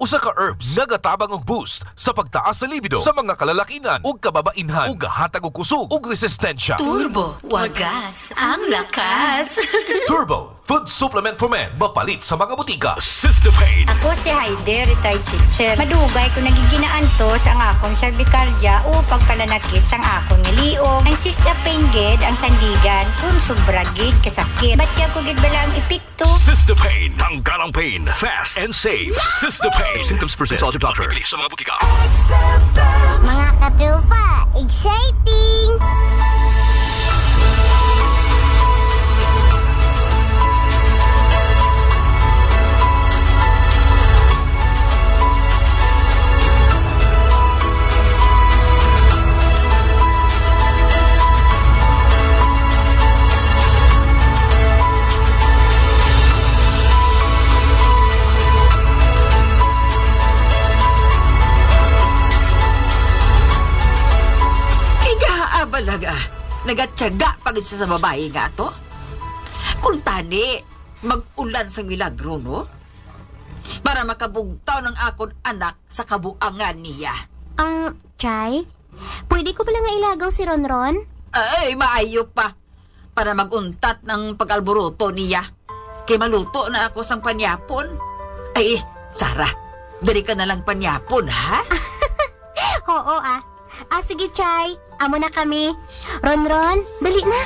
usa ka herbs nga gatabang og boost sa pagtaas sa libido sa mga kalalakinan ug kababainhan ug gahatag og kusog ug resistensya. Turbo, wagas, ang lakas. Turbo Food Supplement for Men mapalit sa mga butika. Sister Pain. Ako si Heide, retired teacher. Madugay ko nagiginaan to sa ang akong cervicalgia o pagpalanakit sa ang akong ngaliog. Ang sista pain gid ang sandigan kung sobra gid kasakit. Ba't ya ko gid bala ang epekto? Sister Pain. Tanggalang pain. Fast and safe. Sister Pain. Symptoms persist. Consult your doctor. Bilis sa mga butika. Mga katrupa, exciting! Igaabalaga. Nagatyaga pagid siya sa babae nga to. Kung tani, mag-ulan sa milagro, no? Para makabugtaw ng akon anak sa kabuangan niya. Ang, Chay, pwede ko pala nga ilagaw si Ronron? Ay, maayo pa. Para maguntat ng pag-alburuto niya. Kay maluto na ako sang panyapon. Ay, Sara, dali ka na lang panyapon, ha? Oo ah. Ah, sige, Chay. Amo na kami. Ronron, dali na.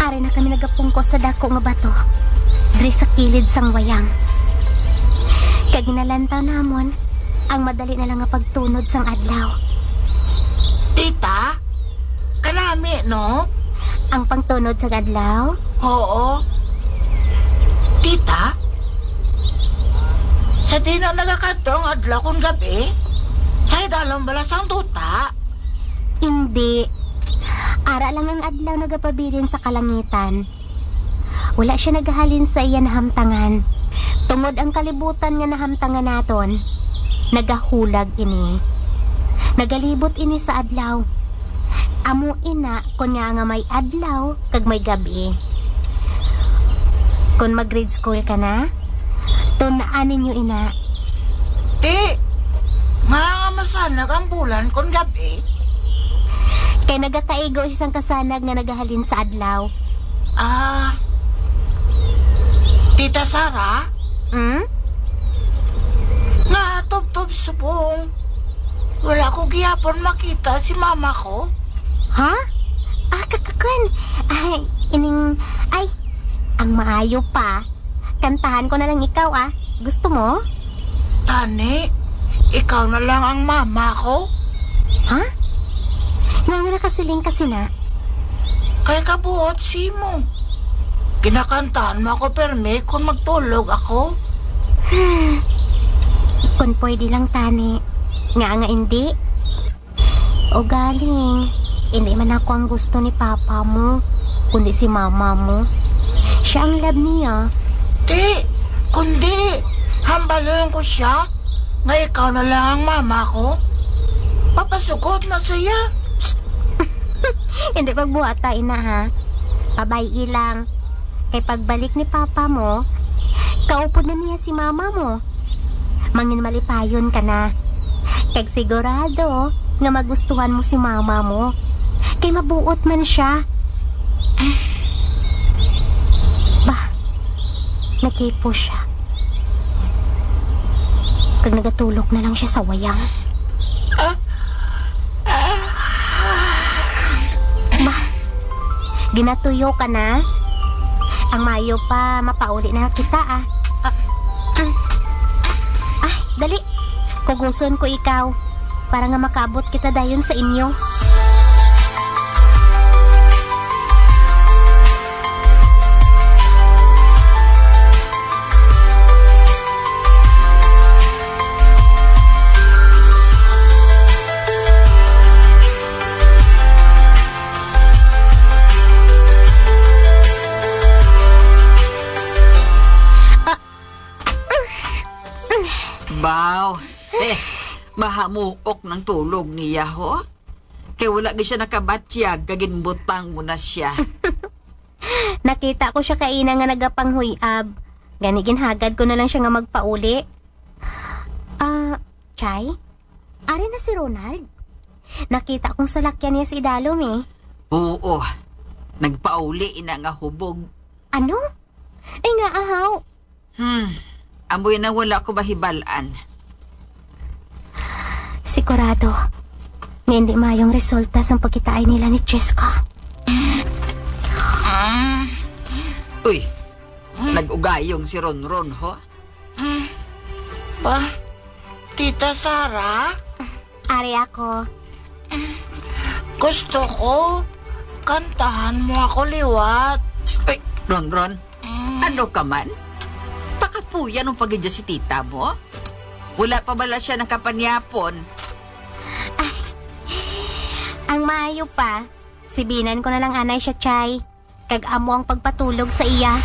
Ari na kami nagapungkos sa dako nga bato. Diri sa kilid sang wayang. Kag ginalantaw namon, ang madali na lang nga pagtunod sang adlaw. Tita? Kanami, no? Ang pangtunod sang adlaw, Oo. Tita? Sa di na nagakatong adlaw kong gabi, sa dalong balasang tuta, hindi. Ara lang ang adlaw nagapabilin sa kalangitan. Wala siya nagahalin sa iyan hamtangan. Tungod ang kalibutan nga nahamtangan naton, nagahulag ini. Nagalibot ini sa adlaw. Amo ina kun nga nga may adlaw kag may gabi. Kung mag-grade school ka na, tunaan ninyo ina. di, nga nga masanag ang bulan kong gabi, Kay nagakaigo siya sang kasanag nga nagahalin sa adlaw. ah, Tita Sara, Hmm? nga tub-tub subong, wala ko giyapon makita si mama ko. Ha? Ah, kakakon. Ay, ining... Ay, ang maayo pa. Kantahan ko na lang ikaw, ah. Gusto mo? Tani, ikaw na lang ang mama ko. Ha? Nga nga nakasiling kasi na. Kay kabuot si mo. Kinakantahan mo ako perme kung magtulog ako. Kung pwede lang, tani. Nga nga hindi. O galing. Hindi man ako ang gusto ni papa mo. Kundi si mama mo. Siya ang love niya. Di, kundi, hambalin ko siya. Nga ikaw na lang ang mama ko. Papasugot na siya. Hindi pagbuhata, ina, ha? Pabay ilang. Kay pagbalik ni papa mo, kaupod na niya si mama mo. Mangin malipayon ka na. Kag sigurado nga magustuhan mo si mama mo. Kay mabuot man siya. Bah, nakipo siya. Kag nagatulog na lang siya sa wayang. Bah, ginatuyo ka na? Ang mayo pa, mapauli na kita ah. Ah. Ay, dali. Kuguson ko ikaw. Para nga makabot kita dayon sa inyo. Eh, mahamuok ng tulog niya, ho? Kaya wala gi siya nakabatyag, kaginbutang mo na siya. Nakita ko siya kaina nga nagapanghuyab. Gani ginhagad ko na lang siya nga magpauli. Ah, Chay? Ari na si Ronald? Nakita kong salakyan niya si Idalom eh. Oo, nagpauli ina nga hubog. Ano? Ay nga ahaw. Hmm, amoy na wala ko mahibalaan. Sigurado. Nga hindi mayong resulta sa pagkitaay nila ni Cheska. Uy, nag-ugayong si Ronron, ho? Pa, Tita Sara, Ari ako. gusto ko kantahan mo ako liwat. Uy, Ronron, Mm. ano ka man? Pakapuyan ang pagidya si tita mo? Wala pa bala siya nakapanyapon. Ang maayo pa, sibinan ko na lang anay siya, Chay. Kag amo ang pagpatulog sa iya.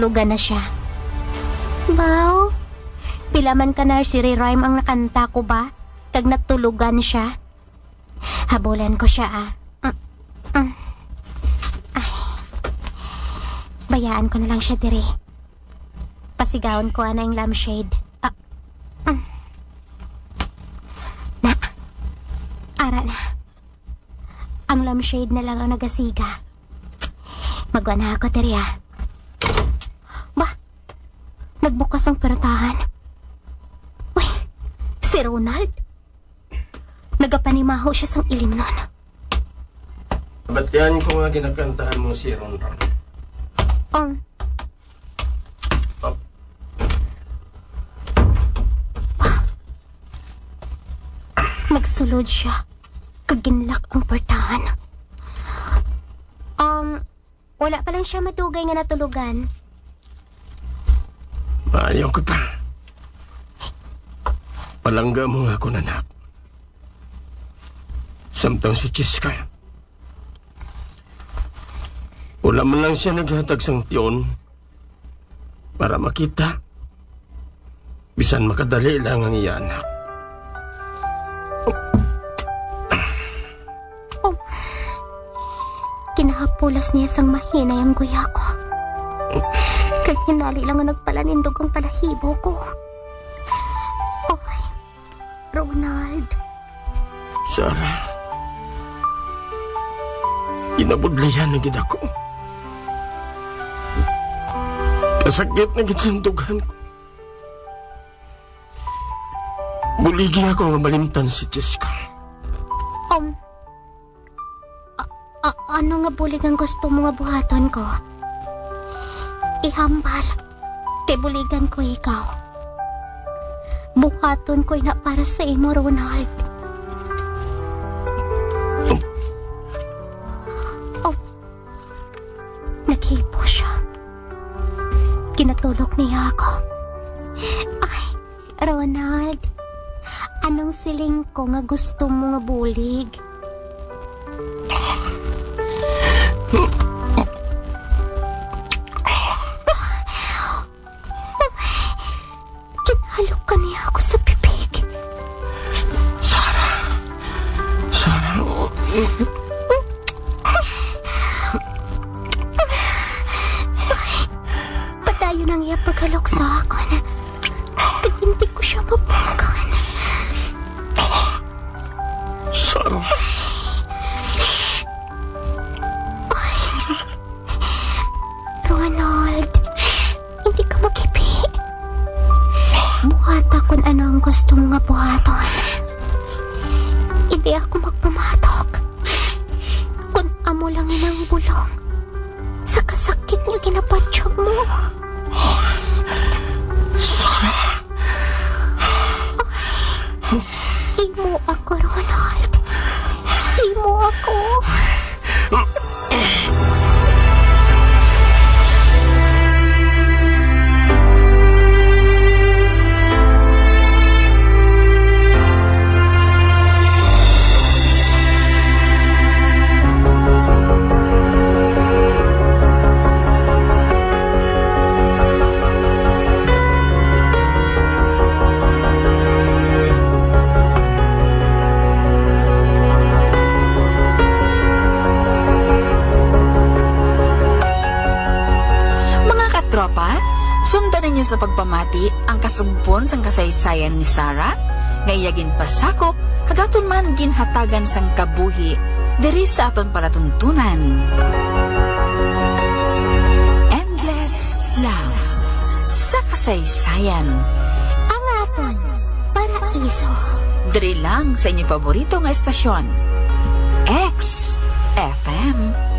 Natulugan na siya. Wow! Pilaman ka na si Rhyme ang nakanta ko ba? Kag natulugan siya. Habulan ko siya ah. Mm, mm. Ay. Bayaan ko na lang siya dire. Pasigawan ko ana yung lampshade. Ah. Mm. Na. Ara na. Ang lampshade na lang ang nagasiga. Magwa na ako ah. Ba? Nagbukas ang pertahan. Uy, si Ronald? Nagapanimaho siya sang ilim nun. Ba't yan ko nga ginakantahan mo si Ron Ron? Um, Nagsulod siya. Kaginlak ang pertahan. Um, wala pa lang siya matugay nga natulugan. Ayaw ko pa. Palangga mo nga ako nanak. Samtang si Chiska. Wala man lang siya naghatag sang tiyon para makita. Bisan makadali lang ang iya anak. Kinahapulas niya sang mahina yung guya ko. Kag hinali lang ang nagpalanindog ang palahibo ko. Oy, Ronald. Sarah. Inabudlayan na gid ako. Kasakit na gid sa dugan ko. Buligi ako nga malimtan si Jessica. Um, a- a- ano nga bulig ang gusto mo nga buhaton ko? Ihambal. Kay buligan ko ikaw. Buhaton ko na para sa imo, Ronald. Oh. Naghipo siya. Kinatulog niya ako. Ay, Ronald. Anong siling ko nga gusto mo nga bulig? Padayon ang iya paghalok sa akin. Kaya hindi ko siya mabukan. Sarah. Ronald, hindi ka magipi. Buhata kung ano ang gusto mo nga buhaton. Hindi ako magpamatok. Kung amo lang inang bulong. Sa kasakit niya ginapatsyob mo. Oh. ninyo sa pagpamati ang kasugpon sang kasaysayan ni Sarah, ngayagin pasakop, kagaton man ginhatagan sang kabuhi, diri sa aton palatuntunan. Endless Love sa kasaysayan. Ang aton, paraiso. Diri lang sa inyong paborito nga estasyon. X FM